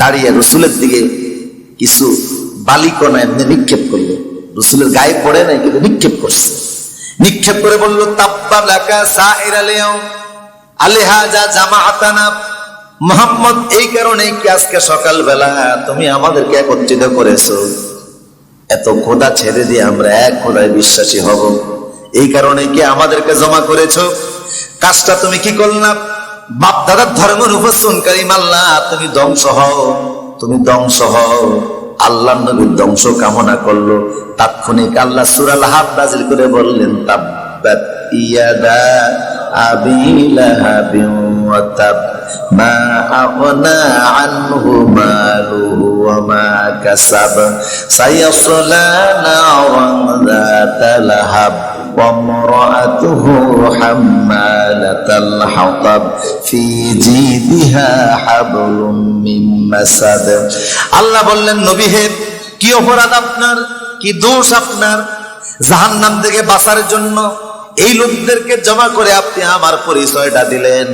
দাঁড়িয়ে রসুলের দিকে কিছু বালিকণা এমনি নিক্ষেপ করল। রসুলের গায়ে পড়ে নাই, কিন্তু নিক্ষেপ করছে। নিক্ষেপ করে বলল, তাব্বা লাকা সাইর আলেহা যা জামা আতানা মোহাম্মদ, এই কারণে কি আজকে সকালবেলা তুমি আমাদেরকে একত্রিত করেছ? এত খোদা ছেড়ে দিয়ে আমরা এক খোদায় বিশ্বাসী হব। এই কারণে কি আমাদেরকে জমা করেছ? কাজটা তুমি কি করলাম বাপ দাদার ধর্মের উপসনকারী মাল্লা, তুমি ধ্বংস হও, তুমি ধ্বংস হও। আল্লাহ নবীর ধ্বংস কামনা করল। তাৎক্ষণিক আল্লাহ সুরাল হাত নাজিল করে বললেন, তাব্বাত মা আনহু وامرأته حمالة الحطب في جيدها حبل من مسد আল্লাহ বললেন নবী হে কি অপরাধ আপনার কি দোষ আপনার জাহান্নাম থেকে বাঁচার জন্য এই লোকদেরকে জমা করে আপনি আমার পরিচয়টা দিলেন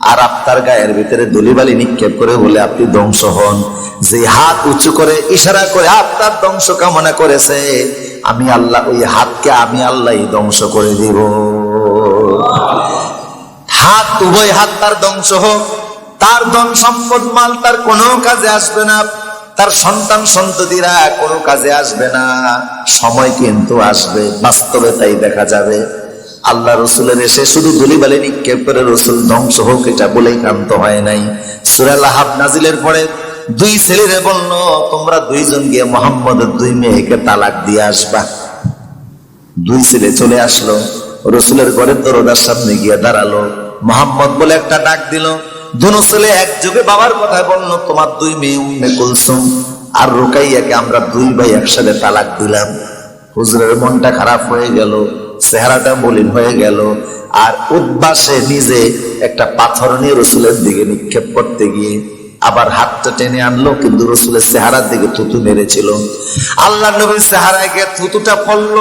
আর আপনার গায়ের ভিতরে দলিবালি নিক্ষেপ করে বলে আপনি ধ্বংস হন যে হাত উঁচু করে ইশারা করে আপনার ধ্বংস কামনা করেছে আমি আল্লাহ, ওই হাতকে আমি আল্লাহ ধ্বংস করে দিব। হাত, উভয় হাত তার ধ্বংস হোক। তার ধন সম্পদ, মাল তার কোনো কাজে আসবে না। তার সন্তান, সন্ততিরা কোনো কাজে আসবে না। সময় কিন্তু আসবে, বাস্তবে তাই দেখা যাবে। আল্লাহ রসুলের এসে শুধু দুলিবালি নিক্ষেপ করে রসুল ধ্বংস হোক, এটা বলেই কান্ত হয় নাই। সুরাল হাব নাজিলের পরে দুই ছেলেরে বলল, তোমরা দুইজন গিয়ে মোহাম্মদের দুই মেয়েকে তালাক দিয়ে আসবা। দুই ছেলে চলে আসলো, রসুলের ঘরের দরজার সামনে গিয়ে দাঁড়াল। মোহাম্মদ বলে একটা ডাক দিল। দুনো ছেলে একযোগে বাবার কথা বলল, তোমার দুই মেয়ে উম্মে কুলসুম আর রোকাইয়াকে আমরা দুই ভাই একসাথে তালাক দিলাম। হুজুরের মনটা খারাপ হয়ে গেল, চেহারাটা মলিন হয়ে গেল, আর উদ্বাসে নিজে একটা পাথর নিয়ে রসুলের দিকে নিক্ষেপ করতে গিয়ে আবার হাতটা টেনে আনলো, কিন্তু রসুলের চেহারার দিকে থুতু মেরেছিল। আল্লাহ নবীর চেহারায় গিয়ে থুতুটা পড়ল।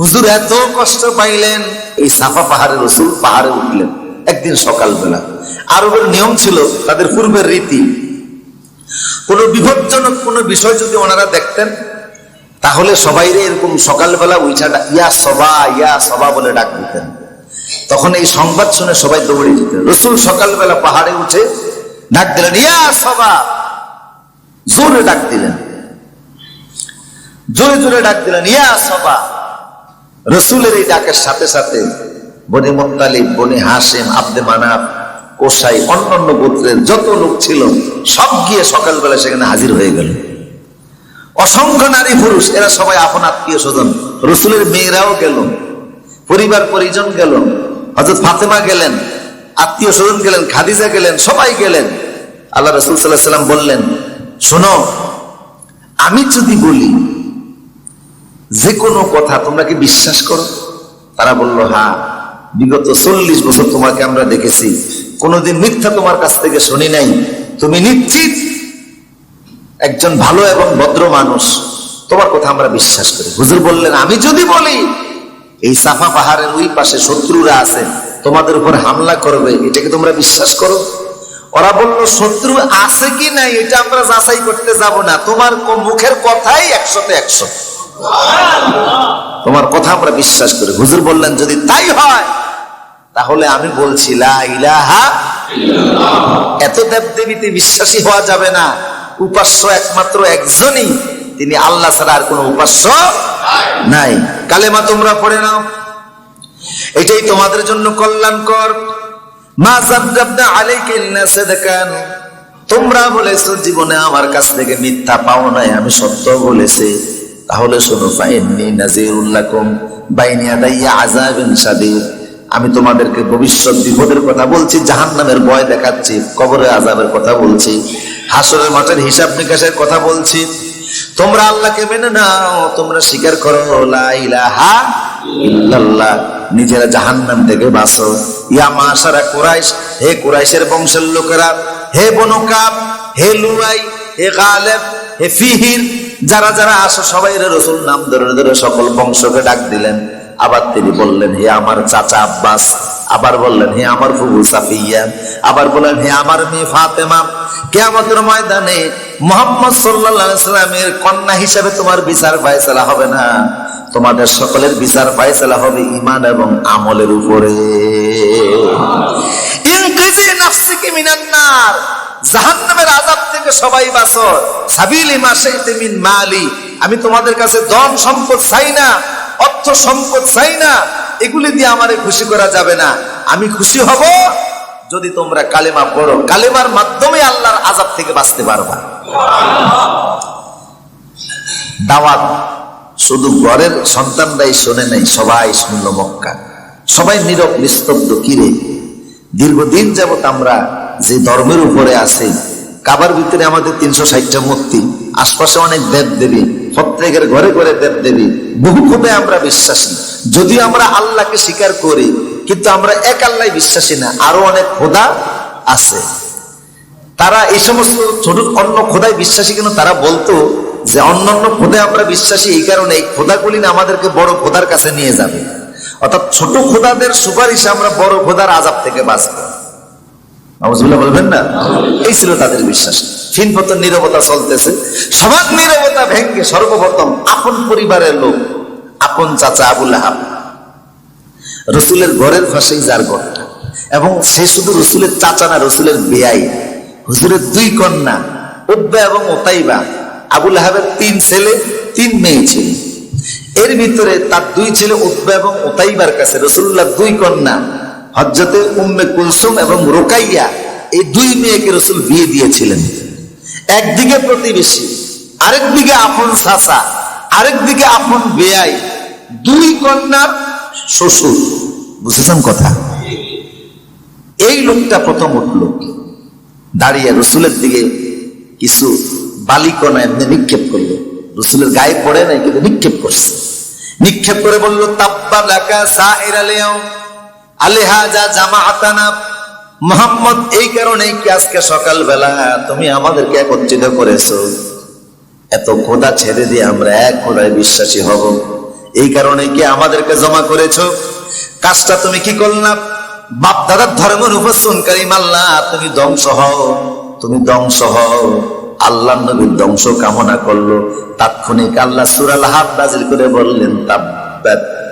হুজুর এত কষ্ট পাইলেন। এই সাফা পাহাড়ে রসুল পাহাড়ে উঠলেন একদিন সকালবেলা। আরবের নিয়ম ছিল তাদের পূর্বের রীতি। কোন বিপজ্জনক কোন বিষয় যদি ওনারা দেখতেন, তাহলে সবাই এরকম সকালবেলা উইছাটা, ইয়া সবা ইয়া সবা বলে ডাক দিতেন। তখন এই সংবাদ শুনে সবাই দৌড়ে যেতেন। রসুল সকালবেলা পাহাড়ে উঠে ডাক দিলেন, ইয়া সবা! জোরে ডাক দিলেন। জোরে জোরে ডাক দিলেন, ইয়া সবা! রসুলের এই ডাকের সাথে সাথে বনি মোত্তালিব, বনি হাসেম, আব্দে মানাব, কোসাই, অন্যান্য গোত্রের যত লোক ছিল, সব গিয়ে সকালবেলা সেখানে হাজির হয়ে গেল। অসংখ্য নারী পুরুষ, এরা সবাই আপন আত্মীয় স্বজন। রসুলের মেয়েরাও গেল, পরিবার পরিজন গেল হজরত ফাতেমা গেলেন আত্মীয় স্বজন গেলেন, খাদিজা গেলেন, সবাই গেলেন। আল্লাহ রসুল সাল্লাহ সাল্লাম বললেন, শোনো, আমি যদি বলি যে কোনো কথা তোমরা কি বিশ্বাস করো? তারা বলল হ্যাঁ বিগত চল্লিশ বছর তোমাকে আমরা দেখেছি। কোনোদিন মিথ্যা তোমার কাছ থেকে শুনি নাই। তুমি নিশ্চিত একজন ভালো এবং ভদ্র মানুষ। তোমার কথা আমরা বিশ্বাস করি। হুজুর বললেন, আমি যদি বলি এই সাফা পাহাড়ের ওই পাশে শত্রুরা আছে, তোমাদের উপর হামলা করবে এটাকে তোমরা বিশ্বাস করো? ওরা বলল, শত্রু আছে কি নাই, এটা আমরা যাচাই করতে যাব না, তোমার মুখের কথাই একশোতে একশো। তোমার কথা আমরা বিশ্বাস করি। হুজুর বললেন, যদি তাই হয়, তাহলে আমি বলছি এত দেব দেবীতে বিশ্বাসী হওয়া যাবে না। উপাস্য একমাত্র একজনই তিনি আল্লাহ ছাড়া আর কোনো উপাস্য নাই। কালেমা তোমরা পড়ে নাও। এটাই তোমাদের জন্য কল্যাণকর। মা জাবজাবনা আলাইকা নাসে দেখান তোমরা বলেছ, জীবনে আমার কাছ থেকে মিথ্যা পাও নাই, আমি সত্য বলেছি। তাহলে শোনো, ফাইন্নি নাজিরুল্লাকুম বাইনি আদাইয়া আযাবিন শাদীদ। আমি তোমাদেরকে ভবিষ্যৎ বিপদের কথা বলছি, জাহান্নামের ভয় দেখাচ্ছি কবরের আযাবের কথা বলছি, হাসরের মাঠের হিসাব নিকাশের কথা বলছি। তোমরা আল্লাহকে মেনে নাও, তোমরা স্বীকার করো নিজেরা জাহান নিজেরা জাহান্নাম থেকে বাঁচো। ইয়া মাশারা কুরাইশ, হে কুরাইশের বংশের লোকেরা, হে বনকাপ হে লুয়াই, হে গালেব, হে ফিহির, যারা যারা আসো সবাই রসুল নাম ধরে ধরে সকল বংশকে ডাক দিলেন। আবার তিনি বললেন, হে আমার চাচা আব্বাস। আবার বললেন, হে আমার ফুবু সাফিয়া। আবার বললেন, হে আমার মেয়ে ফাতেমা। কেয়ামতের ময়দানে মোহাম্মদ সাল্লামের কন্যা হিসেবে তোমার বিচার ফায়সালা হবে না। তোমাদের সকলের বিচার ফায়সালা হবে ইমান এবং আমলের উপরে। জাহান্নামের থেকে সবাই মালি। আমি তোমাদের কাছে ধন সম্পদ চাই না। অর্থ সম্পদ চাই না, এগুলি দিয়ে আমারে খুশি করা যাবে না। আমি খুশি হব যদি তোমরা কালেমা পড়ো। কালেমার মাধ্যমে আল্লাহর আযাব থেকে বাঁচতে পারবা। দাওয়াত শুধু ঘরের সন্তানরাই শোনে নাই, সবাই শুনল মক্কা। সবাই নীরব, নিস্তব্ধ কিরে দীর্ঘদিন যাবত আমরা যে ধর্মের উপরে আছি, কাবার ভিতরে আমাদের তিনশো ষাটটা মূর্তি, আশপাশে অনেক দেব দেবী প্রত্যেকের ঘরে ঘরে দেব দেবী। বহু খুবই আমরা বিশ্বাসী যদিও আমরা আল্লাহকে স্বীকার করি, কিন্তু আমরা এক আল্লাহ বিশ্বাসী না। আরও অনেক খোদা আছে। তারা এই সমস্ত ছোট অন্য খোদায় বিশ্বাসী কেন তারা বলতো যে অন্যান্য খোদায় আমরা বিশ্বাসী এই কারণে এই খোদাগুলি না আমাদেরকে বড় খোদার কাছে নিয়ে যাবে। অর্থাৎ ছোট খোদাদের সুপারিশে আমরা বড় খোদার আজাব থেকে বাঁচবো। বলবেন না? এই ছিল তাদের বিশ্বাস। নীরবতা চলতেছে। নীরবতা ভেঙ্গে সর্বপ্রথম আপন পরিবারের লোক, আপন চাচা আবুল রসুলের ঘরের যার ঘরটা। এবং সে শুধু রসুলের চাচা না, রসুলের বেয়াই হুজুরের দুই কন্যা, উব্বা এবং ওতাইবা আবুল তিন ছেলে, তিন মেয়ে ছিল। এর ভিতরে তার দুই ছেলে উব্বা এবং ওতাইবার কাছে রসুল্লাহ দুই কন্যা। হজরতে উম্মে কুলসুম এবং রোকাইয়া এই দুই মেয়েকে রসুল বিয়ে দিয়েছিলেন। একদিকে প্রতিবেশী, আরেকদিকে আপন চাচা, আরেকদিকে আপন বেয়াই, দুই কন্যার শ্বশুর। বুঝেছেন কথা? এই লোকটা প্রথম উঠল দাঁড়িয়ে রসুলের দিকে কিছু বালিকণা এমনি নিক্ষেপ করল। রসুলের গায়ে পড়ে নাই, কিন্তু নিক্ষেপ করছে। নিক্ষেপ করে বলল তাপ্পা লাকা সাইর আলিয়াও আলেহাজা জামা আতানা মোহাম্মদ, এই কারণেই কি আজকে সকালবেলা তুমি আমাদেরকে একত্রিত করেছ? এত খোদা ছেড়ে দিয়ে আমরা এক খোদায় বিশ্বাসী হব। এই কারণে কি আমাদেরকে জমা করেছ? কাজটা তুমি কি করলাম বাপ দাদার ধর্মের উপর সুনকারী মাল্লা তুমি ধ্বংস হও, তুমি ধ্বংস হও। আল্লাহ নবীর ধ্বংস কামনা করল। তাৎক্ষণিক আল্লাহ সুরাল হাত নাজিল করে বললেন, তাব্বাত।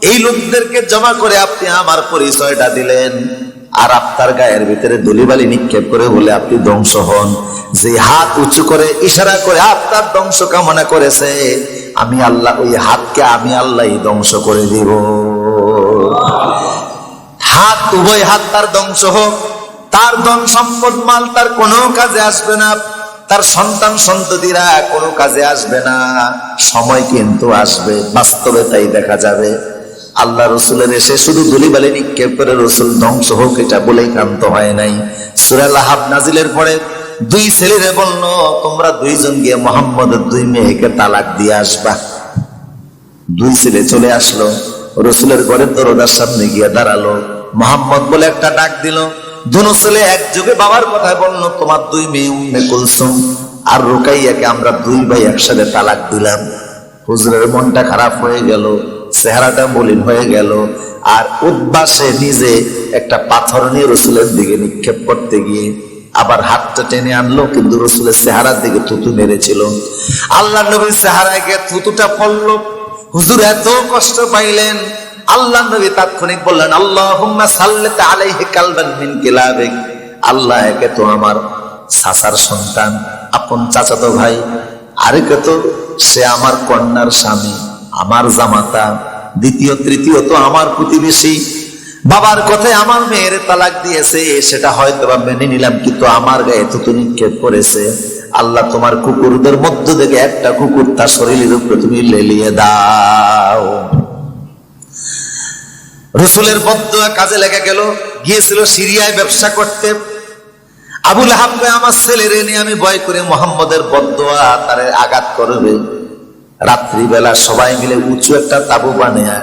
এই লোকদেরকে জমা করে আপনি আমার পরিচয়টা দিলেন। আর আপনার গায়ের ভিতরে দলিবালি নিক্ষেপ করে বলে আপনি ধ্বংস হন। যে হাত উঁচু করে ইশারা করে আপনার ধ্বংস কামনা করেছে, আমি আল্লাহ, ওই হাতকে আমি আল্লাহ ধ্বংস করে দিব। হাত, উভয় হাত তার ধ্বংস হোক। তার ধন সম্পদ, মাল তার কোনো কাজে আসবে না। তার সন্তান, সন্ততিরা কোনো কাজে আসবে না। সময় কিন্তু আসবে, বাস্তবে তাই দেখা যাবে। আল্লাহ রসুলের এসে শুধু দুলিবালি নিক্ষেপ করে রসুল ধ্বংস হোক, এটা বলেই কান্ত হয় নাই। সুরাল হাব নাজিলের পরে দুই ছেলেরে বলল, তোমরা দুইজন গিয়ে মোহাম্মদের দুই মেয়েকে তালাক দিয়ে আসবা। দুই ছেলে চলে আসলো। রসুলের ঘরের দরজার সামনে গিয়ে দাঁড়াল। মোহাম্মদ বলে একটা ডাক দিল। দুনো ছেলে একযোগে বাবার কথা বলল, তোমার দুই মেয়ে উম্মে কুলসুম আর রোকাইয়াকে আমরা দুই ভাই একসাথে তালাক দিলাম। হুজুরের মনটা খারাপ হয়ে গেল। চেহারাটা মলিন হয়ে গেল। আর উদ্বাসে নিজে একটা পাথর নিয়ে রসুলের দিকে নিক্ষেপ করতে গিয়ে আবার হাতটা টেনে আনলো, কিন্তু রসুলের চেহারার দিকে থুতু মেরেছিল আল্লাহ নবীর চেহারায় গিয়ে থুতুটা পড়ল। হুজুর এত কষ্ট পাইলেন। আল্লাহ নবী তাৎক্ষণিক বললেন আল্লাহ সাল্লাতে আলাইহি কালবান মিন কিলাবিক। আল্লাহ একে তো আমার চাচার সন্তান, আপন চাচাতো ভাই। আরেকে তো সে আমার কন্যার স্বামী। আমার জামাতা, দ্বিতীয়, তৃতীয় তো আমার প্রতিবেশী। বাবার কথায় আমার মেয়ের তালাক দিয়েছে, সেটা হয়তো বা মেনে নিলাম, কিন্তু আমার গায়ে তো নিক্ষেপ করেছে। আল্লাহ তোমার কুকুরদের মধ্য থেকে একটা কুকুর তার শরীরের উপরে তুমি লেলিয়ে দাও। রসুলের বদুয়া কাজে লেগে গেল, গিয়েছিল সিরিয়ায় ব্যবসা করতে। আবুল হাবকে আমার ছেলের নিয়ে আমি ভয় করে, মোহাম্মদের বদুয়া তারে আঘাত করবে। রাত্রিবেলা সবাই মিলে উঁচু একটা তাবু বানিয়ে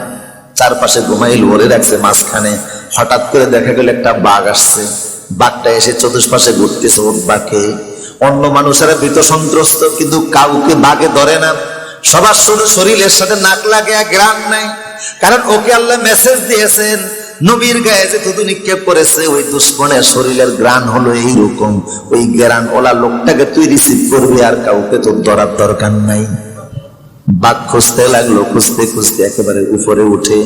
চারপাশে ঘুমাইল ওরে রাখছে মাঝখানে। হঠাৎ করে দেখা গেল একটা বাঘ আসছে। বাঘটা এসে চতুষ্পাশে ঘুরতেছে ওর বাঘে। অন্য মানুষেরা ভীত সন্ত্রস্ত, কিন্তু কাউকে বাঘে ধরে না। সবার শুধু শরীরের সাথে নাক লাগে গ্রাম নাই কারণ ওকে আল্লাহ মেসেজ দিয়েছেন, নবীর গায়ে যে থুতু নিক্ষেপ করেছে, ওই দুশ্মনের শরীরের গ্রান হলো এইরকম। ওই গ্রান ওলা লোকটাকে তুই রিসিভ করবি আর কাউকে তোর ধরার দরকার নাই। বাঘ খুঁজতে লাগল, খুঁজতে খুঁজতে একেবারে উপরে উঠে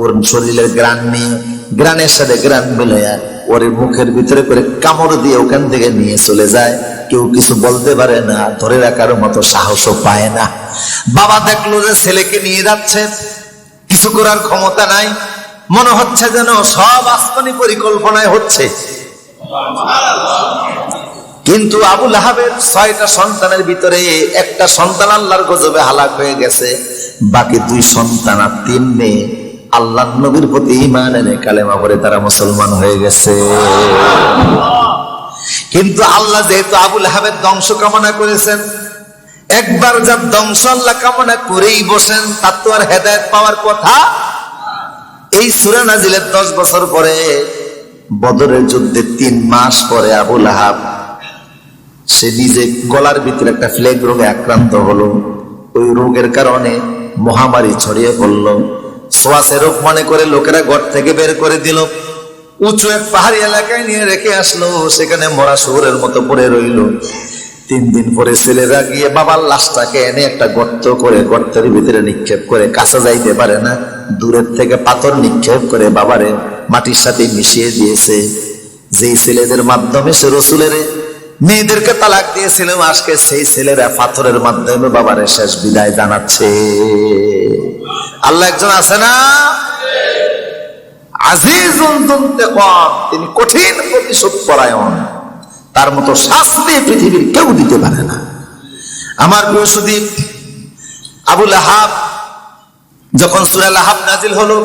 ওর শরীরের গ্রান নিয়ে, গ্রানের সাথে গ্রান মিলাইয়া ওর মুখের ভিতরে করে কামড় দিয়ে ওখান থেকে নিয়ে চলে যায়। কেউ কিছু বলতে পারে না, ধরে রাখার মতো সাহসও পায় না। বাবা দেখল যে ছেলেকে নিয়ে যাচ্ছে, কিছু করার ক্ষমতা নাই। মনে হচ্ছে যেন সব আসমানি পরিকল্পনায় হচ্ছে। কিন্তু আবুল আহাবের ছয়টা সন্তানের ভিতরে একটা সন্তান আল্লাহর গজবে হালাক হয়ে গেছে, বাকি দুই সন্তান আর তিন মেয়ে। আল্লাহ নবীর প্রতি ইমান এনে কালেমা করে তারা মুসলমান হয়ে গেছে। কিন্তু আল্লাহ যেহেতু আবুল আহাবের ধ্বংস কামনা করেছেন, একবার যার ধ্বংস আল্লাহ কামনা করেই বসেন, তার তো আর হেদায়ত পাওয়ার কথা। এই সুরা নাজিলের দশ বছর পরে বদরের যুদ্ধে তিন মাস পরে আবুল আহাব সে নিজে গলার ভিতরে একটা ফ্লেগ রোগে আক্রান্ত হলো। ওই রোগের কারণে মহামারী ছড়িয়ে পড়ল। সোয়াসে রোগ মনে করে লোকেরা ঘর থেকে বের করে দিল। উঁচু এক পাহাড়ি এলাকায় নিয়ে রেখে আসলো। সেখানে মরা শুয়োরের মতো পড়ে রইল। তিন দিন পরে ছেলেরা গিয়ে বাবার লাশটাকে এনে একটা গর্ত করে, গর্তের ভিতরে নিক্ষেপ করে কাছে যাইতে পারে না। দূরের থেকে পাথর নিক্ষেপ করে বাবারে মাটির সাথে মিশিয়ে দিয়েছে। যেই ছেলেদের মাধ্যমে সে রসুলের মেয়েদেরকে তালাক দিয়েছিল আজকে সেই ছেলেরা পাথরের মাধ্যমে বাবারে শেষ বিদায় জানাচ্ছে। আল্লাহ একজন আছে না? দুন্তেকম, তিনি কঠিন প্রতিশোধ পরায়ণ। তার মতো শাস্তি পৃথিবীর কেউ দিতে পারে না। আমার সুদীপ আবুল আহাব যখন সুরাল আহাব নাজিল হলো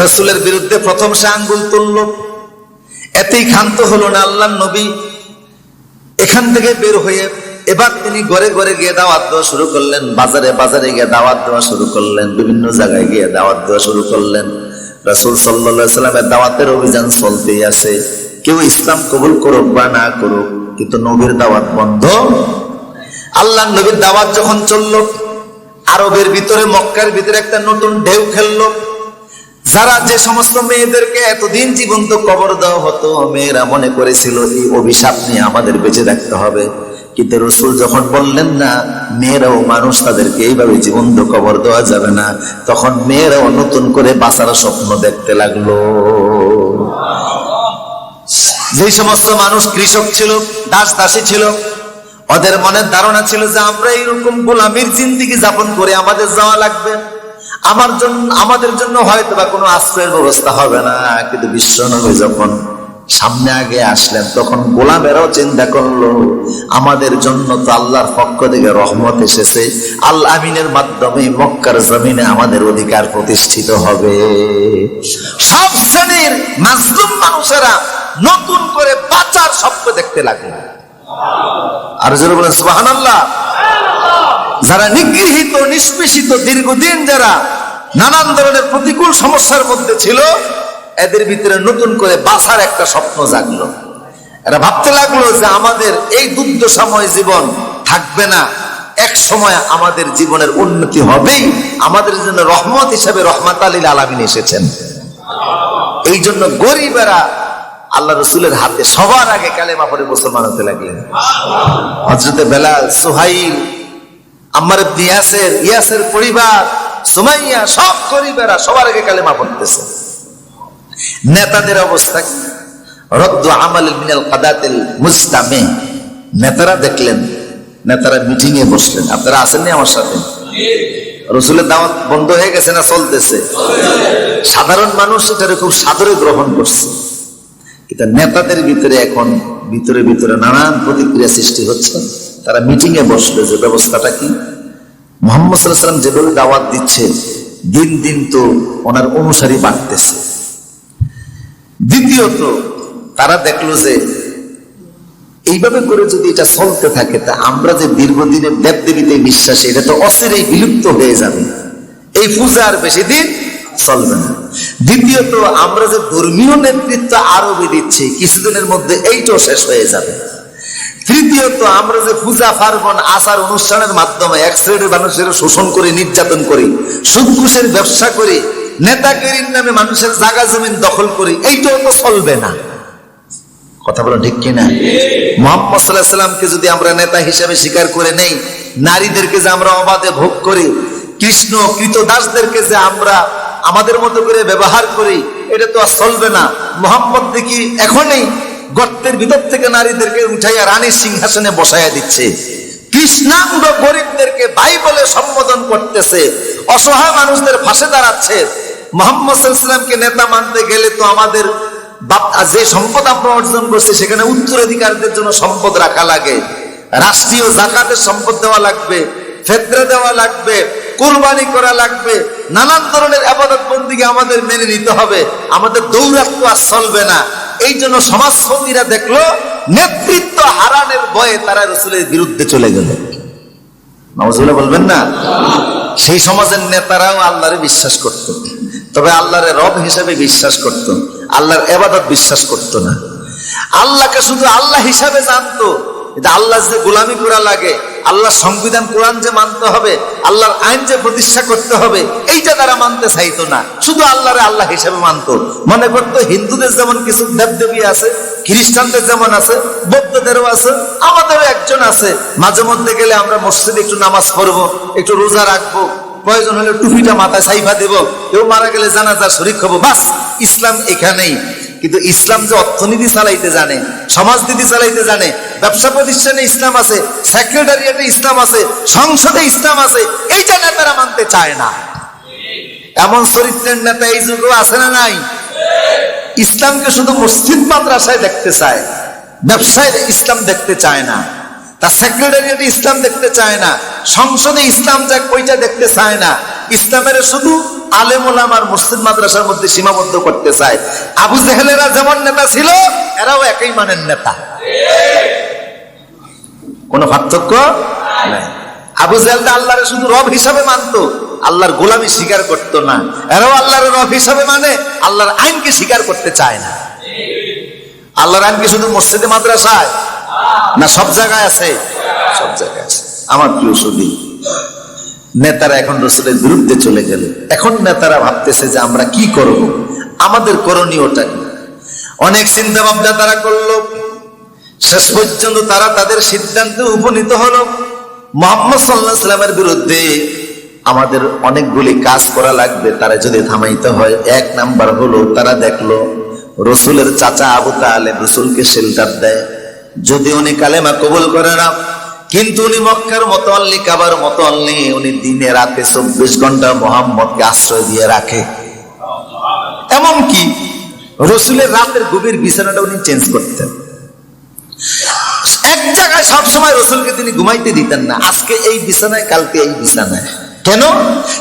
রসুলের বিরুদ্ধে প্রথম সে আঙ্গুল তুলল এতেই ক্ষান্ত হলো না আল্লাহ নবী। এখান থেকে বের হয়ে এবার তিনি ঘরে ঘরে গিয়ে দাওয়াত দেওয়া শুরু করলেন, বাজারে বাজারে গিয়ে দাওয়াত দেওয়া শুরু করলেন, বিভিন্ন জায়গায় গিয়ে দাওয়াত দেওয়া শুরু করলেন। রাসুল সাল্লা সাল্লামের দাওয়াতের অভিযান চলতেই আছে কেউ ইসলাম কবুল করুক বা না করুক, কিন্তু নবীর দাওয়াত বন্ধ। আল্লাহ নবীর দাওয়াত যখন চলল, আরবের ভিতরে, মক্কার ভিতরে একটা নতুন ঢেউ খেললো। যারা যে সমস্ত মেয়েদেরকে এতদিন জীবন্ত কবর দেওয়া হতো, মেয়েরা মনে করেছিল, এই অভিশাপ নিয়ে আমাদের বেঁচে থাকতে হবে। কিন্তু রসুল যখন বললেন না, মেয়েরাও মানুষ, তাদেরকে এইভাবে জীবন্ত কবর দেওয়া যাবে না। তখন মেয়েরাও নতুন করে বাঁচার স্বপ্ন দেখতে লাগল। যে সমস্ত মানুষ কৃষক ছিল দাস দাসী ছিল, ওদের মনের ধারণা ছিল যে আমরা এইরকম গোলামির জিন্দিগি যাপন করে আমাদের যাওয়া লাগবে। আমার জন্য, আমাদের জন্য হয়তো বা কোনো আশ্রয়ের ব্যবস্থা হবে না। কিন্তু বিশ্বনবী যখন সামনে আগে আসলেন, তখন গোলামেরাও চিন্তা করল, আমাদের জন্য তো আল্লাহর পক্ষ থেকে রহমত এসেছে। আল আমিনের মাধ্যমে মক্কার জমিনে আমাদের অধিকার প্রতিষ্ঠিত হবে। সব শ্রেণির মাজলুম মানুষেরা নতুন করে বাঁচার স্বপ্ন দেখতে লাগল। আর জোরে বলেন সুবাহান আল্লাহ যারা নিগৃহীত, নিষ্পেষিত, দীর্ঘদিন যারা নানান ধরনের প্রতিকূল সমস্যার মধ্যে ছিল, এদের ভিতরে নতুন করে বাঁচার একটা স্বপ্ন জাগলো। এরা ভাবতে লাগল যে আমাদের এই দুর্দশাময় জীবন থাকবে না, এক সময় আমাদের জীবনের উন্নতি হবেই। আমাদের জন্য রহমত হিসাবে রহমাত আলীল আলামিন এসেছেন। এই জন্য গরিবেরা আল্লাহ রসুলের হাতে সবার আগে কালেমা পরে মুসলমান হতে লাগলেন। হজরতে বেলাল সুহাইল আমার ইয়াসের ইয়াসের পরিবার, সুমাইয়া সব গরিবেরা সবার আগে কালেমা পড়তেছে। নেতাদের অবস্থা কি? রদ্দ আমাল মিনাল কাদাতিল মুস্তামে নেতারা দেখলেন, নেতারা মিটিং এ বসলেন। আপনারা আসেননি আমার সাথে? রসুলের দাওয়াত বন্ধ হয়ে গেছে না চলতেছে? সাধারণ মানুষ সেটারে খুব সাদরে গ্রহণ করছে। কিন্তু নেতাদের ভিতরে এখন ভিতরে ভিতরে নানান প্রতিক্রিয়া সৃষ্টি হচ্ছে। তারা মিটিং এ বসবে যে ব্যবস্থাটা কি? মোহাম্মদ সাল্লাম যেভাবে দাওয়াত দিচ্ছে দিন দিন তো ওনার অনুসারী বাড়তেছে। দ্বিতীয়ত, তারা দেখল যে এইভাবে করে যদি এটা চলতে থাকে, তা আমরা যে দীর্ঘদিনের দেবদেবীতে বিশ্বাসী, এটা তো অচিরেই বিলুপ্ত হয়ে যাবে। এই পূজা আর বেশি দিন চলবে না। দ্বিতীয়ত, আমরা যে ধর্মীয় নেতৃত্ব আরবি দিচ্ছি, কিছুদিনের মধ্যে এইটাও শেষ হয়ে যাবে। তৃতীয়ত আমরা যে পূজা পার্বণ, আচার অনুষ্ঠানের মাধ্যমে এক শ্রেণির মানুষের শোষণ করে, নির্যাতন করি, সুদঘুষের ব্যবসা করি, নেতাগিরির নামে মানুষের জাগা জমিন দখল করি, এইটাও তো চলবে না। কথা বলো ঠিক কিনা? মোহাম্মদ সাল্লাহ সাল্লামকে যদি আমরা নেতা হিসেবে স্বীকার করে নেই, নারীদেরকে যে আমরা অবাধে ভোগ করি, কৃষ্ণ কৃত দাসদেরকে যে আমরা আমাদের মতো করে ব্যবহার করি, এটা তো আর চলবে না। মোহাম্মদ দেখি এখনই গর্তের ভিতর থেকে নারীদেরকে উঠাইয়া রানীর সিংহাসনে বসাইয়া দিচ্ছে। কৃষ্ণাঙ্গ গরিবদেরকে ভাই বলে সম্বোধন করতেছে, অসহায় মানুষদের ফাঁসে দাঁড়াচ্ছে। মোহাম্মদ নেতা মানতে গেলে তো আমাদের যে সম্পদ আমরা অর্জন করছি, সেখানে উত্তরাধিকারীদের জন্য সম্পদ রাখা লাগে। রাষ্ট্রীয় জাকাতের সম্পদ দেওয়া লাগবে, ফেতরা দেওয়া লাগবে, কোরবানি করা লাগবে। নানান ধরনের আবাদত বন্দিকে আমাদের মেনে নিতে হবে। আমাদের দৌরাত্ম আর চলবে না। এই জন্য সমাজপতিরা দেখল, নেতৃত্ব হারানের ভয়ে তারা রসুলের বিরুদ্ধে চলে গেল। নজরুল্লাহ বলবেন না? সেই সমাজের নেতারাও আল্লাহরে বিশ্বাস করত। তবে আল্লাহরে রব হিসাবে বিশ্বাস করত। আল্লাহর এবাদত বিশ্বাস করত না। আল্লাহকে শুধু আল্লাহ হিসাবে জানতো আল্লাহ যে গোলামি করা লাগে আল্লাহর সংবিধান কোরআন যে মানতে হবে, আল্লাহর আইন যে প্রতিষ্ঠা করতে হবে, এইটা তারা মানতে চাইতো না। শুধু আল্লাহরে আল্লাহ হিসেবে মানতো। মনে করতো হিন্দুদের যেমন কিছু দেবদেবী আছে, খ্রিস্টানদের যেমন আছে, বৌদ্ধদেরও আছে, আমাদেরও একজন আছে। মাঝে মধ্যে গেলে আমরা মসজিদে একটু নামাজ পড়ব, একটু রোজা রাখব, প্রয়োজন হলে টুপিটা মাথায় সাইফা দেব, কেউ মারা গেলে জানাজা শরিক হব, বাস, ইসলাম এখানেই। কিন্তু ইসলাম যে অর্থনীতি চালাইতে জানে, সমাজনীতি চালাইতে জানে ব্যবসা প্রতিষ্ঠানে ইসলাম আছে সেক্রেটারিয়েটে ইসলাম আছে, সংসদে ইসলাম আছে, এইটা নেতারা মানতে চায় না। এমন চরিত্রের নেতা এই যুগেও আছে না নাই? ইসলামকে শুধু মসজিদ মাদ্রাসায় দেখতে চায়, ব্যবসায় ইসলাম দেখতে চায় না তার সেক্রেটারিয়েটে ইসলাম দেখতে চায় না, সংসদে ইসলাম যাক, ওইটা দেখতে চায় না। ইসলামের শুধু আলেম আর মসজিদ মাদ্রাসার মধ্যে সীমাবদ্ধ করতে চায়। আবু জেহেলেরা যেমন নেতা ছিল, এরাও একই মানের নেতা। কোনো পার্থক্য নাই। আবু জেহেল আল্লাহরে শুধু রব হিসাবে মানতো, আল্লাহর গোলামি স্বীকার করতো না। এরাও আল্লাহর রব হিসাবে মানে আল্লাহর আইনকে স্বীকার করতে চায় না। আল্লাহর আইন কি শুধু মসজিদে, মাদ্রাসায়? না, সব জায়গায় আছে? সব জায়গায় আছে। আমার প্রিয় সুদী, নেতারা এখন রসুলের বিরুদ্ধে চলে গেল। এখন নেতারা ভাবতেছে যে আমরা কি করব? আমাদের করণীয়টা কি? অনেক চিন্তা ভাবনা তারা করল। শেষ পর্যন্ত তারা তাদের সিদ্ধান্তে উপনীত হলো। মোহাম্মদ সাল্লাহ সাল্লামের বিরুদ্ধে আমাদের অনেকগুলি কাজ করা লাগবে, তারা যদি থামাইতে হয়। এক নাম্বার হলো, তারা দেখল, রসুলের চাচা আবু তালেব রসুলকে শেল্টার দেয়। যদি উনি কালেমা কবুল করে না, কিন্তু উনি মক্কার মতো অল্লি কাবার মতো অল্লি উনি দিনে রাতে চব্বিশ ঘণ্টা মোহাম্মদকে আশ্রয় দিয়ে রাখে। এমনকি রসুলের রাতের গভীর বিছানাটা উনি চেঞ্জ করতেন। এক জায়গায় সবসময় রসুলকে তিনি ঘুমাইতে দিতেন না। আজকে এই বিছানায়, কালকে এই বিছানায়। কেন?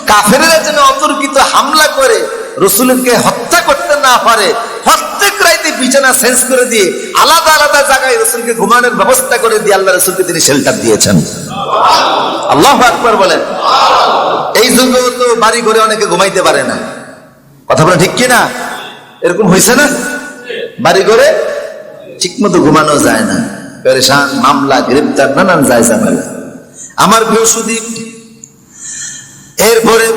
কাফেরেরা যেন অতর্কিত হামলা করে, রসুলকে হত্যা করতে না পারে, প্রত্যেক রাইতে বিছানা চেঞ্জ করে দিয়ে আলাদা আলাদা জায়গায় রসুলকে ঘুমানোর ব্যবস্থা করে দিয়ে আল্লাহ রসুলকে তিনি শেল্টার দিয়েছেন। আল্লাহ আকবর বলেন। এই যুগেও তো বাড়ি ঘরে অনেকে ঘুমাইতে পারে না। কথা বলে ঠিক কিনা? এরকম হয়েছে না? বাড়ি ঘরে ঠিক মতো ঘুমানো যায় না। পেরেশান, মামলা, গ্রেপ্তার, নানান যায় ঝামেলা। আমার প্রিয় সুদীপ, এরপরে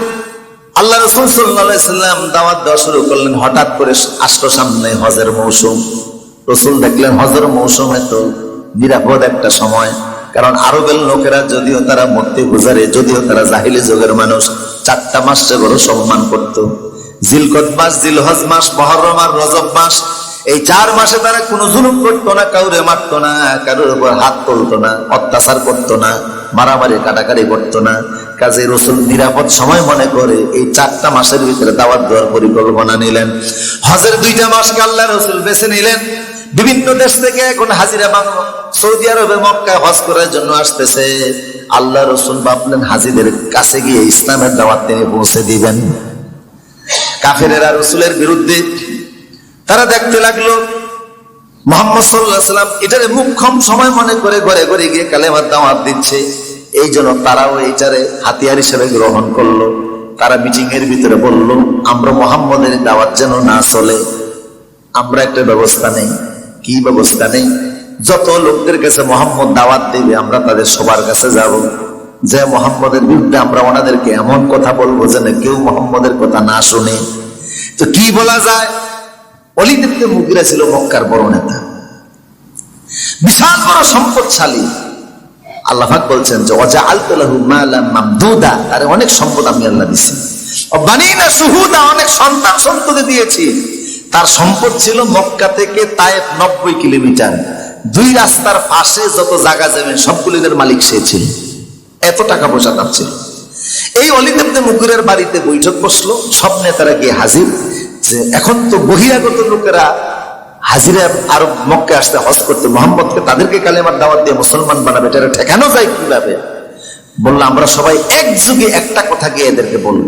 আল্লাহ রসুল সাল্লাম দাওয়াত দেওয়া শুরু করলেন, হঠাৎ করে আসলো সামনে হজের মৌসুম। রসুল দেখলেন হজের মৌসুমে তো নিরাপদ একটা সময়, কারণ আরবের লোকেরা যদিও তারা মূর্তি গুজারে, যদিও তারা জাহিলি যুগের মানুষ, চারটা মাস সে বড় সম্মান করত। জিলকত মাস, জিলহজ মাস, মহরম আর রজব মাস এই চার মাসে তারা কোনো জুলুম করতো না, কাউরে মারতো না, কারোর উপর হাত তুলতো না, অত্যাচার করতো না, মারামারি কাটাকারি করতো না। কাজে রসুল নিরাপদ সময় মনে করে এই চারটা মাসের ভিতরে দাওয়াত দেওয়ার পরিকল্পনা নিলেন। হজের দুইটা মাসকে আল্লাহ রসুল বেছে নিলেন। বিভিন্ন দেশ থেকে এখন হাজিরা বাংলো সৌদি আরবে মক্কায় হজ করার জন্য আসতেছে। আল্লাহ রসুল ভাবলেন, হাজিদের কাছে গিয়ে ইসলামের দাওয়াত তিনি পৌঁছে দিবেন। কাফেরেরা রসুলের বিরুদ্ধে তারা দেখতে লাগল, মোহাম্মদ সাল্লাহ সাল্লাম এটারে মুখ্যম সময় মনে করে ঘরে ঘরে গিয়ে কালেমার দাওয়াত দিচ্ছে। এই জন্য তারাও এইটারে হাতিয়ার হিসেবে গ্রহণ করল। তারা মিটিং এর ভিতরে বলল, আমরা মোহাম্মদের দাওয়াত যেন না চলে, আমরা একটা ব্যবস্থা নেই। কি ব্যবস্থা নেই? যত লোকদের কাছে মোহাম্মদ দাওয়াত দেবে, আমরা তাদের সবার কাছে যাব। যে মোহাম্মদের বিরুদ্ধে আমরা ওনাদেরকে এমন কথা বলব যেন কেউ মোহাম্মদের কথা না শুনে। তো কি বলা যায়? অলিদেবকে মুগিরা ছিল মক্কার বড় নেতা। বিশাল বড় সম্পদশালী। আল্লাহাক বলছেন যে অজা অনেক সম্পদ আমি আল্লাহ দিছি। সুহুদা অনেক সন্তান সন্ততি দিয়েছি। তার সম্পদ ছিল মক্কা থেকে তায়েফ নব্বই কিলোমিটার। দুই রাস্তার পাশে যত জায়গা যাবেন সবগুলিদের মালিক সে ছিল। এত টাকা পয়সা তার ছিল। এই অলিদেবনে মুগুরের বাড়িতে বৈঠক বসল। সব নেতারা গিয়ে হাজির। যে এখন তো বহিরাগত লোকেরা হাজিরা আরব মক্কে আসতে হজ করতে মোহাম্মদকে তাদেরকে কালেমার দাওয়াত দিয়ে মুসলমান বানাবে, এটা ঠেকানো যায় কীভাবে? বলল, আমরা সবাই এক যুগে একটা কথা গিয়ে এদেরকে বলব।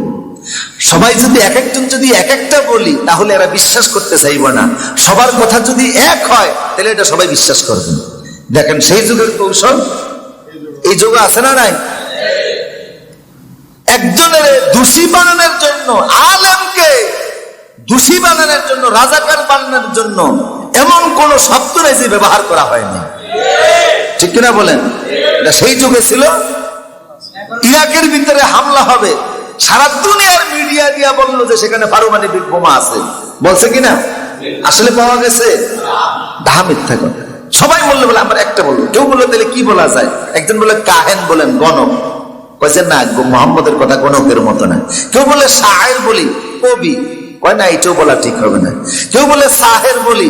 সবাই যদি এক একজন যদি এক একটা বলি, তাহলে এরা বিশ্বাস করতে চাইব না। সবার কথা যদি এক হয়, তাহলে এটা সবাই বিশ্বাস করবে। দেখেন, সেই যুগের কৌশল, এই যুগ আছে না নাই? একজনের দোষী বানানোর জন্য আলেমকে দোষী বানানোর জন্য, রাজাকার বানানোর জন্য এমন কোন শব্দ নেই ব্যবহার করা হয়নি। ঠিক কিনা বলেন? সেই যুগে ছিল। ইরাকের ভিতরে হামলা হবে। সারা দুনিয়ার মিডিয়া দিয়া বলল যে সেখানে পারমাণবিক বোমা আছে। বলছে কিনা? আসলে পাওয়া গেছে? সবাই বলল, বলে আমরা একটা বলব কেউ বলল, তাহলে কি বলা যায়? একজন বলে, কাহেন বলেন, গণক। কয়েছে না মোহাম্মদের কথা গণকের মতো না। কেউ বলে শাহের বলি, কবি। কয় না, এটাও বলা ঠিক হবে না। কেউ বলে সাহের বলি,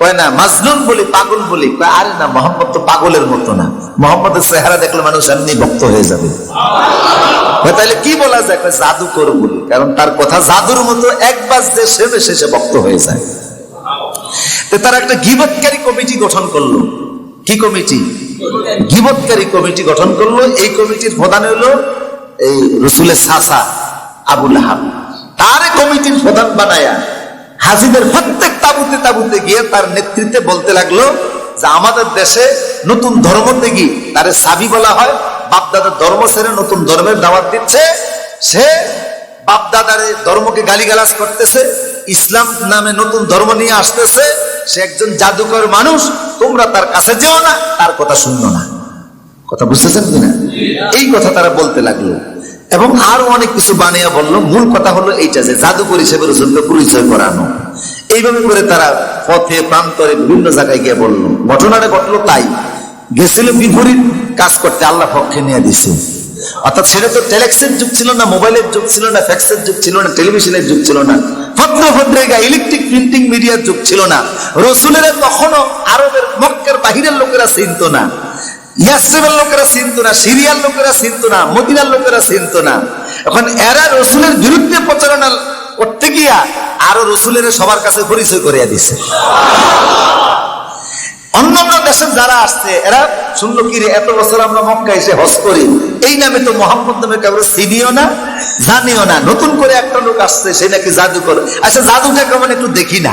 কয় না, মাজনুন বলি, পাগল বলি আরে না, মোহাম্মদ তো পাগলের মতো না। মোহাম্মদের চেহারা দেখলে মানুষ এমনি ভক্ত হয়ে যাবে। তাহলে কি বলা যায়? কয় জাদুকর বলি, কারণ তার কথা জাদুর মতো একবার যে শেষে শেষে ভক্ত হয়ে যায়। তারা একটা গিবৎকারী কমিটি গঠন করল। কি কমিটি? গিবৎকারী কমিটি গঠন করল। এই কমিটির প্রধান হলো এই রসুলের সাসা আবুল আহাব। তার কমিটির প্রধান বানায়া হাজিদের প্রত্যেক তাবুতে তাবুতে গিয়ে তার নেতৃত্বে বলতে লাগল যে আমাদের দেশে নতুন ধর্ম থেকে তারে সাবি বলা হয়। বাপদাদার ধর্ম ছেড়ে নতুন ধর্মের দাওয়াত দিচ্ছে। সে বাপদাদারে ধর্মকে গালিগালাজ করতেছে, ইসলাম নামে নতুন ধর্ম নিয়ে আসতেছে। সে একজন জাদুকর মানুষ, তোমরা তার কাছে যেও না, তার কথা শুনলো না। কথা বুঝতেছেন কিনা? এই কথা তারা বলতে লাগল। এবং আরও অনেক কিছু বানিয়ে বলল, মূল কথা হলো এইটা যে জাদুকর হিসেবে রসুলকে পরিচয় করানো। এইভাবে করে তারা পথে, প্রান্তরে, বিভিন্ন জায়গায় গিয়ে বলল। ঘটনাটা ঘটলো তাই। গেছিল বিপরীত কাজ করতে আল্লাহ পক্ষে নিয়ে দিছে। অর্থাৎ সেটা তো টেলেক্সের যুগ ছিল না, মোবাইলের যুগ ছিল না, ফ্যাক্সের যুগ ছিল না, টেলিভিশনের যুগ ছিল না। ভদ্র ভদ্রেগা ইলেকট্রিক প্রিন্টিং মিডিয়ার যুগ ছিল না। রসুলেরা তখনও আরবের মক্কের বাহিরের লোকেরা চিনত না। ইয়াসেবের লোকেরা চিনত না, সিরিয়ার লোকেরা চিনত না, মদিনার লোকেরা না। এখন এরা রসুলের বিরুদ্ধে প্রচারণা করতে গিয়া আরও রসুলের সবার কাছে পরিচয় দিছে। দেশের যারা আসছে, এরা শুনলো কি এত বছর আমরা মক্কা এসে হজ করি। এই নামে তো মোহাম্মদ নামে চিনিও না, জানিও না। নতুন করে একটা লোক আসছে, সে নাকি জাদু আচ্ছা জাদুটা কেমন একটু দেখি না।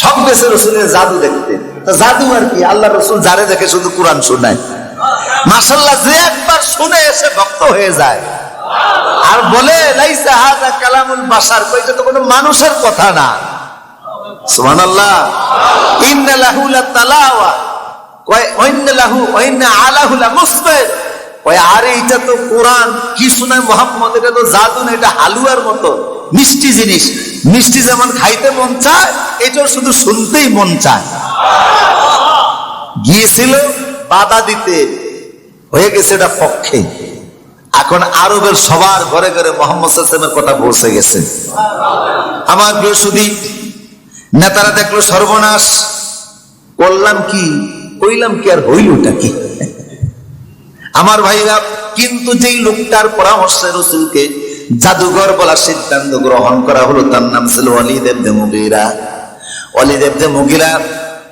সব দেশে রসুলের জাদু দেখতে। জাদু আর কি, আল্লাহ রসুল যারে দেখে শুধু কোরআন শোনায়। মাসাল্লাহ যে একবার শুনে এসে ভক্ত হয়ে যায়। আর বলে কালামুল বাসার তো কোনো মানুষের কথা না। ইন্না লাহু কয় আরে তো কি তো জাদু না, এটা হালুয়ার মতো, মিষ্টি জিনিস। মিষ্টি যেমন খাইতে মন চায় এটাও শুধু শুনতেই মন চায়। গিয়েছিল বাধা দিতে, হয়ে গেছে এটা পক্ষে। এখন আরবের সবার ঘরে ঘরে মোহাম্মদ সাল্লামের কথা পৌঁছে গেছে। আমার সুদী নেতারা দেখল সর্বনাশ। করলাম কি? কইলাম কি আর হইলটা কি? আমার ভাইরা, কিন্তু যেই লোকটার পরামর্শে রসুলকে জাদুঘর বলার সিদ্ধান্ত গ্রহণ করা হলো তার নাম ছিল অলিদের দেমুগিরা অলিদেবদে মুগিরা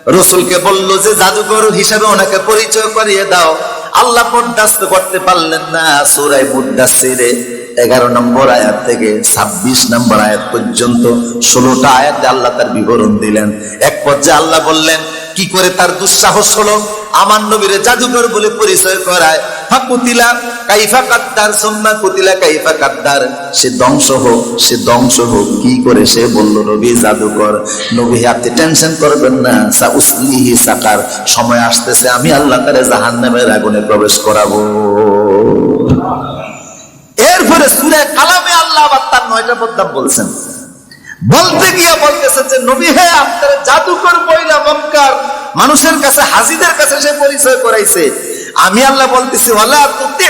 রসুলকে বলল যে, জাদুঘর হিসাবে ওনাকে পরিচয় করিয়ে দাও। আল্লাহ বরদাস্ত করতে পারলেন না সুরাই মুদাসিরে এগারো নম্বর আয়াত থেকে ছাব্বিশ নম্বর আয়াত পর্যন্ত ষোলোটা আয়াতে আল্লাহ তার বিবরণ দিলেন। এক পর্যায়ে আল্লাহ বললেন কি করে তার দুঃসাহস হলো? আমার নবীরে জাদুকর বলে পরিচয় করায়। ফাকুতিলা কাইফা কাদ্দার, সোম্মা কুতিলা কাইফা কাদ্দার। সে ধ্বংস হোক, সে ধ্বংস হোক, কি করে সে বলল নবী জাদুকর নবী, আপনি টেনশন করবেন না, সা উসলিহি সাকার। সময় আসতেছে, আমি আল্লাহ তারে জাহান্নামের আগুনে প্রবেশ করাবো। এরপরে সুরে কালামে আল্লাহ আবার তার নয়টা পদ্মাম বলছেন। বলতে গিয়ে বলতেছে যে, নবী হে, আপনার জাদুকর বইলা মক্কার মানুষের কাছে, হাজিদের কাছে সে পরিচয় করাইছে। আমি আল্লাহ বলতেছি, ওয়ালা তুতি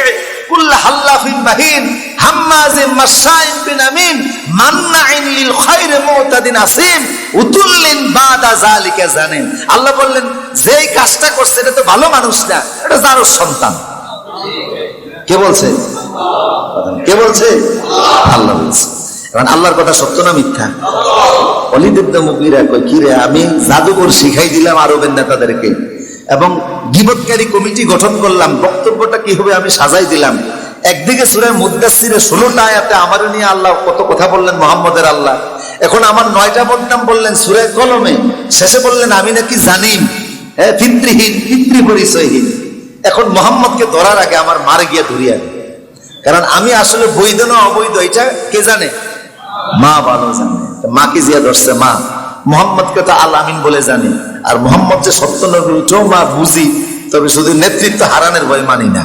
কুল্লা হাল্লাফিন মাহিন হাম্মাজিন মাশাইন বিন আমিন, মান্নাইন লিল মুতাদিন আসিম, উতুল্লিন বাদা জালিকা জানেন আল্লাহ বললেন, যেই কাজটা করছে, এটা তো ভালো মানুষ না, এটা যার সন্তান। কে বলছে? কে বলছে? আল্লাহ বলছে। এখন আল্লাহর কথা সত্য না মিথ্যা? অলিদেব মুগিরা কই কি রে, আমি জাদুকর শিখাই দিলাম আরবের নেতাদেরকে এবং গিবতকারী কমিটি গঠন করলাম। বক্তব্যটা কি হবে আমি সাজাই দিলাম। একদিকে সুরে মুদাসিরে ষোলোটা আয়াতে আমার নিয়ে আল্লাহ কত কথা বললেন, মোহাম্মদের আল্লাহ। এখন আমার নয়টা বদনাম বললেন সুরে কলমে। শেষে বললেন, আমি নাকি জানিম। হ্যাঁ পিতৃহীন পিতৃ পরিচয়হীন। এখন মোহাম্মদকে ধরার আগে আমার মারে গিয়ে ধরিয়া কারণ আমি আসলে বৈধ না অবৈধ, এটা কে জানে? মা ভালো জানে মাকে জিয়া ধরছে মা। মোহাম্মদকে তো আল আমিন বলে জানি। আর মোহাম্মদ যে সত্য নবী ওইটাও মা বুঝি, তবে শুধু নেতৃত্ব হারানের ভয় মানি না।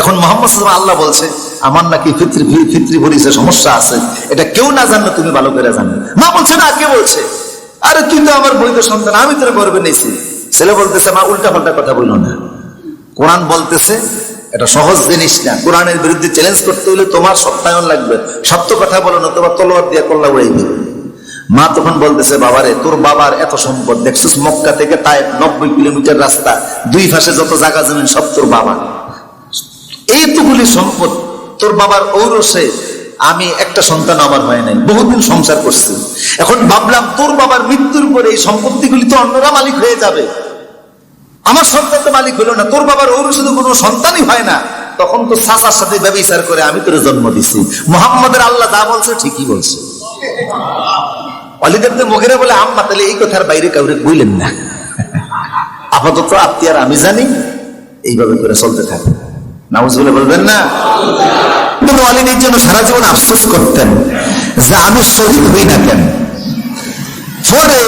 এখন মোহাম্মদ আল্লাহ বলছে, আমার নাকি ফিত্রি ফিত্রি পরিচয় সমস্যা আছে। এটা কেউ না জানলে তুমি ভালো করে জানো মা বলছে, না, কে বলছে? আরে, তুই তো আমার বৈধ সন্তান, আমি তোর গর্বে নিয়েছি। ছেলে বলতেছে, মা উল্টা পাল্টা কথা বলল না। কোরআন বলতেছে এটা সহজ জিনিস না। কোরআনের বিরুদ্ধে চ্যালেঞ্জ করতে হলে তোমার সত্যায়ন লাগবে। সত্য কথা বলো না তোমার তলোয়ার দিয়ে কল্লা উড়াই দেবে। মা তখন বলতেছে, বাবারে, তোর বাবার এত সম্পদ। দেখছিস, মক্কা থেকে তাই নব্বই কিলোমিটার রাস্তা। দুই পাশে যত জায়গা জমিন, সব তোর বাবা এইটুকুলি সম্পদ। তোর বাবার ঔরসে আমি একটা সন্তান আমার হয় নাই। বহুদিন সংসার করছি। এখন ভাবলাম, তোর বাবার মৃত্যুর পরে এই সম্পত্তিগুলি তো অন্যরা মালিক হয়ে যাবে। আমার সন্তান তো মালিক হলো না তোর বাবার ঔরসে শুধু কোনো সন্তানই হয় না তখন তো চাচার সাথে ব্যবচার করে আমি তোর জন্ম দিছি মোহাম্মদের আল্লাহ যা বলছে ঠিকই বলছে অলিদেবদের মুখেরা বলে আম্মা তাহলে এই কথার বাইরে কাউরে বললেন না আপাতত আপনি আমি জানি এইভাবে করে চলতে থাকে নামাজ বলে বলবেন না কিন্তু অলিনের জন্য সারা জীবন আফসোস করতেন যে আমি শহীদ হই না কেন পরে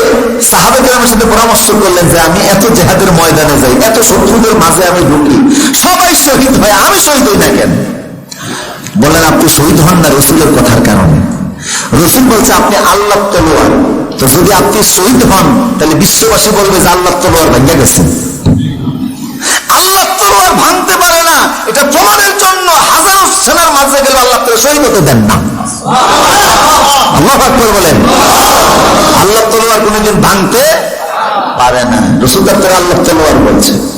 সাহাবেদের আমার সাথে পরামর্শ করলেন যে, আমি এত জেহাদের ময়দানে যাই, এত শত্রুদের মাঝে আমি ঢুকি, সবাই শহীদ হয়, আমি শহীদ হই না কেন? বললেন, আপনি শহীদ হন না রসুলের কথার কারণে। রসুল বলছে, আপনি আল্লাহ তলোয়ার। তো যদি আপনি শহীদ হন, তাহলে বিশ্ববাসী বলবে যে আল্লাহ তলোয়ার ভেঙে গেছেন আল্লাহ তলোয়ার ভাঙতে পারে না। এটা প্রমাণের জন্য হাজারো সেনার মাঝে গেলে আল্লাহ শহীদ হতে দেন না। আল্লাহ আকবর বলেন। তলোয়ার কোনোদিন ভাঙতে পারে না। রসুল তার আল্লাহ তলোয়ার বলছে।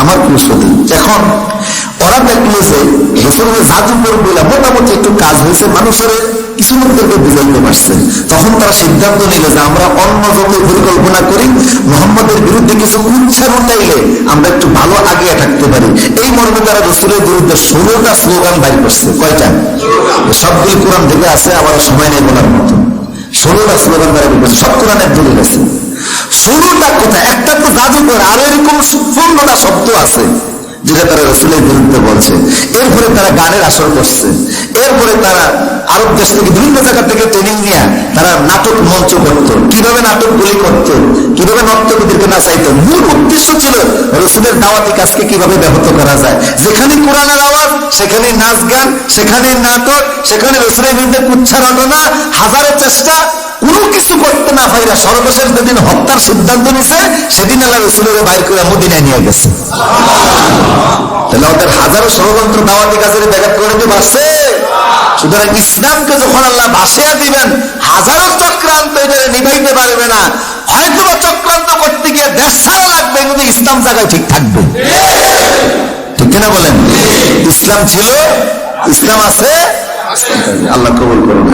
আমার কুশলী এখন ওরা দেখল যে রসুলের জাদুকর বলে মোটামুটি একটু কাজ হয়েছে, মানুষের কিছু লোকদেরকে বুঝাইতে পারছে। তখন তারা সিদ্ধান্ত নিল যে আমরা অন্য যত পরিকল্পনা করি, মোহাম্মদের বিরুদ্ধে কিছু উচ্চারণ চাইলে আমরা একটু ভালো আগিয়ে থাকতে পারি। এই মর্মে তারা রসুলের বিরুদ্ধে ষোলোটা স্লোগান বাইর করছে। কয়টা? সবগুলি কোরআন থেকে আছে, আবার সময় নেই বলার মতো। ষোলোটা স্লোগান বাইর করছে। সব কোরআনের দলিল আছে। ষোলোটা কথা একটা তো জাদুকর আর এরকম পনেরোটা শব্দ আছে, যেটা তারা রসুলের বিরুদ্ধে বলছে। এরপরে তারা গানের আসর করছে। এরপরে তারা আরব দেশ থেকে বিভিন্ন জায়গা থেকে ট্রেনিং নিয়ে তারা নাটক মঞ্চ করত। কীভাবে নাটকগুলি করত? কীভাবে নর্তকীদেরকে নাচাইতো? মূল উদ্দেশ্য ছিল রসুলের দাওয়াতি কাজকে কীভাবে ব্যাহত করা যায়। যেখানে কোরআনের আওয়াজ, সেখানে নাচ গান, সেখানে নাটক, সেখানে রসুলের বিরুদ্ধে কুচ্ছা রটনা হাজারো চেষ্টা কোনো কিছু করতে না পাইরা সর্বশেষ যেদিন হত্যার সিদ্ধান্ত নিছে, সেদিন আল্লাহ রসুলের বাইর করে মদিনায় নিয়ে গেছে। তাহলে ওদের হাজারো ষড়যন্ত্র দাওয়াতি কাজের ব্যাঘাত করে দিয়ে বাসছে সুতরাং ইসলামকে যখন আল্লাহ বাসিয়া দিবেন, হাজারো চক্রান্ত এটা নিভাইতে পারবে না। হয়তো চক্রান্ত করতে গিয়ে দেশ ছাড়া লাগবে, কিন্তু ইসলাম জায়গায় ঠিক থাকবে। ঠিক কিনা বলেন? ইসলাম ছিল, ইসলাম আছে, আল্লাহ কবুল করুন।